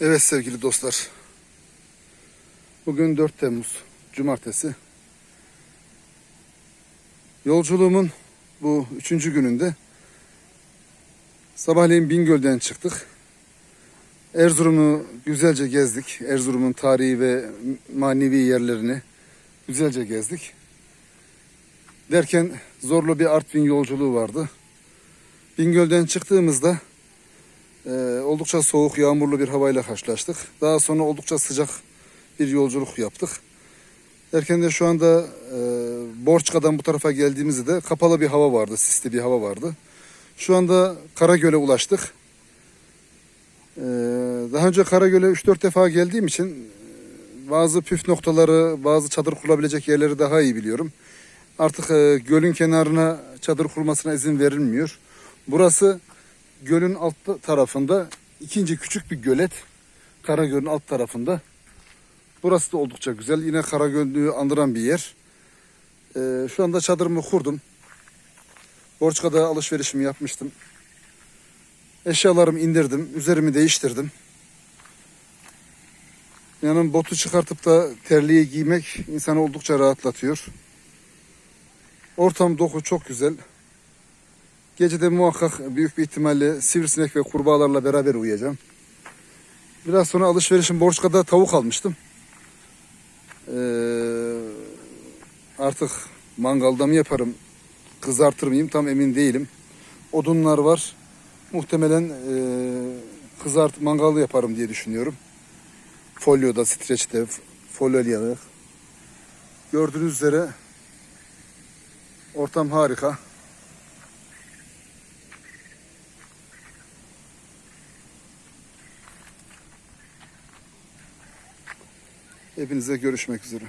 Evet sevgili dostlar. Bugün 4 Temmuz Cumartesi. Yolculuğumun bu üçüncü gününde sabahleyin Bingöl'den çıktık. Erzurum'u güzelce gezdik. Erzurum'un tarihi ve manevi yerlerini güzelce gezdik. Derken zorlu bir Artvin yolculuğu vardı. Bingöl'den çıktığımızda ee, oldukça soğuk, yağmurlu bir havayla karşılaştık. Daha sonra oldukça sıcak bir yolculuk yaptık. Derken de şu anda e, Borçka'dan bu tarafa geldiğimizde de kapalı bir hava vardı, sisli bir hava vardı. Şu anda Karagöl'e ulaştık. Ee, daha önce Karagöl'e 3-4 defa geldiğim için e, bazı püf noktaları, bazı çadır kurulabilecek yerleri daha iyi biliyorum. Artık e, gölün kenarına çadır kurmasına izin verilmiyor. Burası gölün alt tarafında ikinci küçük bir gölet. Karagöl'ün alt tarafında. Burası da oldukça güzel. Yine Karagöl'ü andıran bir yer. Ee, şu anda çadırımı kurdum. Borçka'da alışverişimi yapmıştım. Eşyalarımı indirdim. Üzerimi değiştirdim. Yani botu çıkartıp da terliği giymek insanı oldukça rahatlatıyor. Ortam doku çok güzel. Gecede muhakkak büyük bir ihtimalle sivrisinek ve kurbağalarla beraber uyuyacağım. Biraz sonra alışverişim Borçka'da tavuk almıştım. Ee, artık mangalda mı yaparım, kızartır mıyım tam emin değilim. Odunlar var. Muhtemelen e, kızart mangalı yaparım diye düşünüyorum. Folyoda, streçte, folyolayalım. Gördüğünüz üzere ortam harika. Hepinize görüşmek üzere.